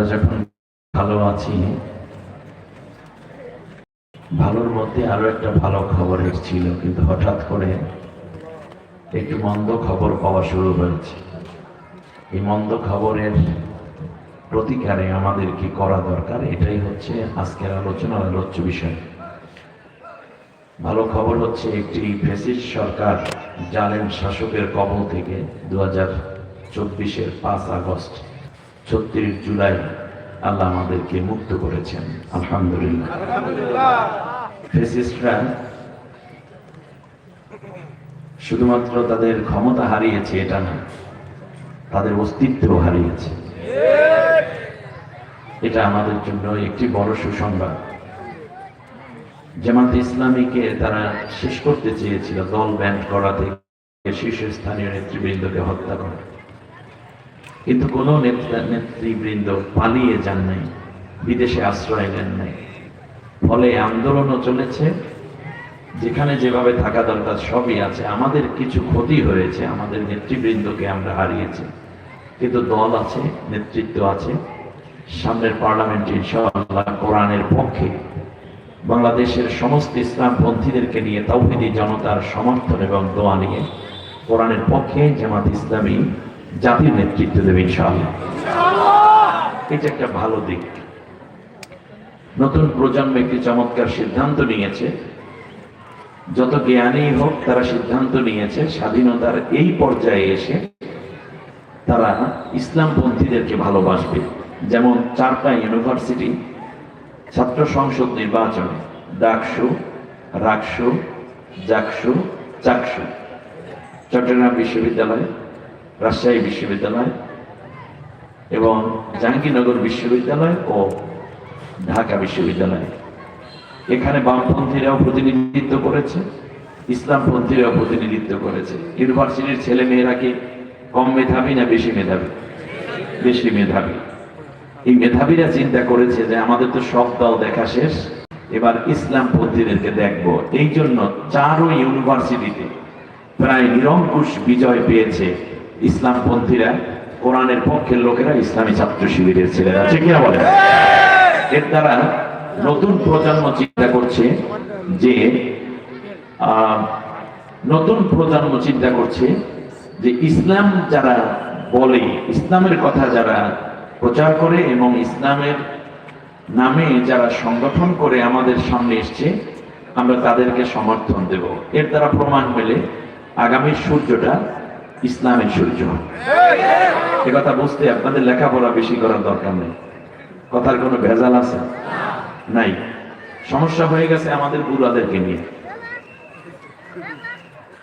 আমরা যখন ভালো আছি, ভালোর মধ্যে আরও একটা ভালো খবর এসেছিল, কিন্তু হঠাৎ করে একটু মন্দ খবর পাওয়া শুরু হয়েছে। এই মন্দ খবরের প্রতিকারে আমাদের কি করা দরকার, এটাই হচ্ছে আজকের আলোচনার আলোচ্য বিষয়। ভালো খবর হচ্ছে একটি ফেসিস সরকার জালেম শাসকের কবল থেকে দু হাজার চব্বিশের পাঁচ আগস্ট ছত্রিশ জুলাই আল্লাহ আমাদেরকে মুক্ত করেছেন। আলহামদুলিল্লাহ। শুধুমাত্র তাদের ক্ষমতা হারিয়েছে, এটা না, তাদের অস্তিত্ব হারিয়েছে। এটা আমাদের জন্য একটি বড় সুসংবাদ। জামাত ইসলামীকে তারা শেষ করতে চেয়েছিল, দল ব্যান্ড করা থেকে শীর্ষস্থানীয় নেতৃবৃন্দকে হত্যা করা। কিন্তু কোন নেতৃবৃন্দ পালিয়ে যান নাই, বিদেশে আশ্রয় নেন নাই। ফলে আন্দোলনও চলেছে, যেখানে যেভাবে থাকা দরকার সবই আছে। আমাদের কিছু ক্ষতি হয়েছে, আমাদের নেতৃবৃন্দকে আমরা হারিয়েছি। কিন্তু দল আছে, নেতৃত্ব আছে। সামনের পার্লামেন্টে ইনশাআল্লাহ কোরআনের পক্ষে বাংলাদেশের সমস্ত ইসলাম পন্থীদেরকে নিয়ে তাওহিদি জনতার সমর্থন এবং দোয়া নিয়ে কোরআনের পক্ষে জামাত ইসলামী জাতির নেতৃত্ব দেবে ইনশাআল্লাহ। এটা একটা ভালো দিক। নতুন প্রজন্ম একটি চমৎকার সিদ্ধান্ত নিয়েছে। যত জ্ঞানী হোক, তারা সিদ্ধান্ত নিয়েছে, স্বাধীনতার এই পর্যায়ে এসে তারা ইসলামপন্থীদেরকে ভালোবাসবে। যেমন চারটা ইউনিভার্সিটি, ছাত্র সংসদ নির্বাচনে ডাকসু রাকসু জাকসু চাকসু। চট্টগ্রাম বিশ্ববিদ্যালয় রাজশাহী বিশ্ববিদ্যালয় এবং জাহাঙ্গীরনগর বিশ্ববিদ্যালয় ও ঢাকা বিশ্ববিদ্যালয়। এখানে বামপন্থীরাও প্রতিনিধিত্ব করেছে, ইসলামপন্থীরাও প্রতিনিধিত্ব করেছে। ইউনিভার্সিটির ছেলে মেয়েরা কি কম মেধাবী না বেশি মেধাবী? বেশি মেধাবী। এই মেধাবীরা চিন্তা করেছে যে আমাদের তো সব দল দেখা শেষ, এবার ইসলাম পন্থীদেরকে দেখব। এই জন্য চারো ইউনিভার্সিটিতে প্রায় নিরঙ্কুশ বিজয় পেয়েছে ইসলাম পন্থীরা কোরআনের পক্ষের লোকেরা ইসলামী ছাত্র শিবিরের ছেলেরা ঠিক কিনা বলে এর দ্বারা নতুন প্রজন্ম চিন্তা করছে যে নতুন প্রজন্ম চিন্তা করছে যে ইসলাম যারা বলে ইসলামের কথা যারা প্রচার করে এবং ইসলামের নামে যারা সংগঠন করে আমাদের সামনে এসছে আমরা তাদেরকে সমর্থন দেব। এর দ্বারা প্রমাণ পেলে আগামী সূর্যটা ইসলামের সূর্য। এ কথা বুঝতে আপনাদের লেখাপড়া বেশি করার দরকার নেই। কথার কোনো ভেজাল আছে? নাই। সমস্যা হয়ে গেছে আমাদের বুড়াদেরকে নিয়ে।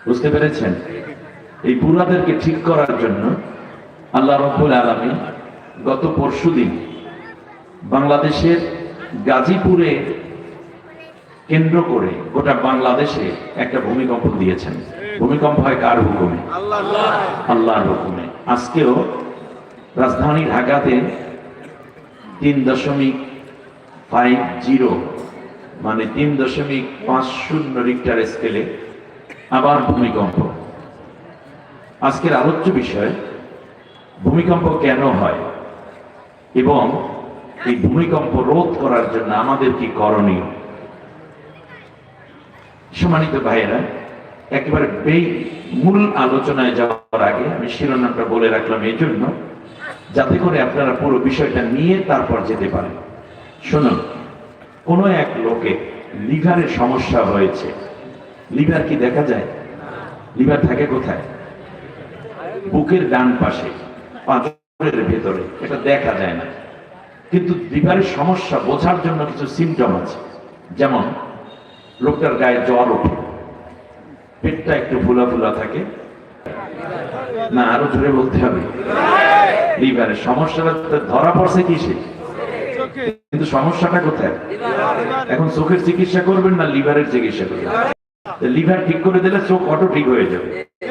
বুঝতে পেরেছেন? এই বুড়াদেরকে ঠিক করার জন্য আল্লাহ রব্বুল আলমী গত পরশুদিন বাংলাদেশের গাজীপুরে কেন্দ্র করে গোটা বাংলাদেশে একটা ভূমিকম্প দিয়েছেন। ভূমিকম্প হয় কার হুকুমে আল্লাহর হুকুমে আজকেও রাজধানী ঢাকাতে তিন দশমিক ফাইভ জিরো মানে তিন দশমিক পাঁচ শূন্য রিক্টার স্কেলে আবার ভূমিকম্প। আজকের আলোচ্য বিষয়, ভূমিকম্প কেন হয়? এবং এই ভূমিকম্প রোধ করার জন্য আমাদের কি করণীয়? সম্মানিত ভাইয়েরা একেবারে বেই মূল আলোচনায় যাওয়ার আগে আমি শিরোনামটা বলে রাখলাম এই জন্য যাতে করে আপনারা পুরো বিষয়টা নিয়ে তারপর যেতে পারেন। শুনুন, কোন এক লোকে লিভারের সমস্যা হয়েছে। লিভার কি দেখা যায়? লিভার থাকে কোথায়? বুকের ডান পাশে পাঁচের ভেতরে, এটা দেখা যায় না। কিন্তু লিভারের সমস্যা বোঝার জন্য কিছু সিমটম আছে। যেমন, লোকটার গায়ে জ্বর ওঠে। পেটটা একটু ফুলা ফুলা থাকে। না, আরও জোরে বলতে হবে। লিভারের সমস্যাটা ধরা পড়ছে কি সে কিন্তু সমস্যাটা কোথায়? এখন চোখের চিকিৎসা করবেন না লিভারের চিকিৎসা করবেন? লিভার ঠিক করে দিলে চোখ অটো ঠিক হয়ে যাবে।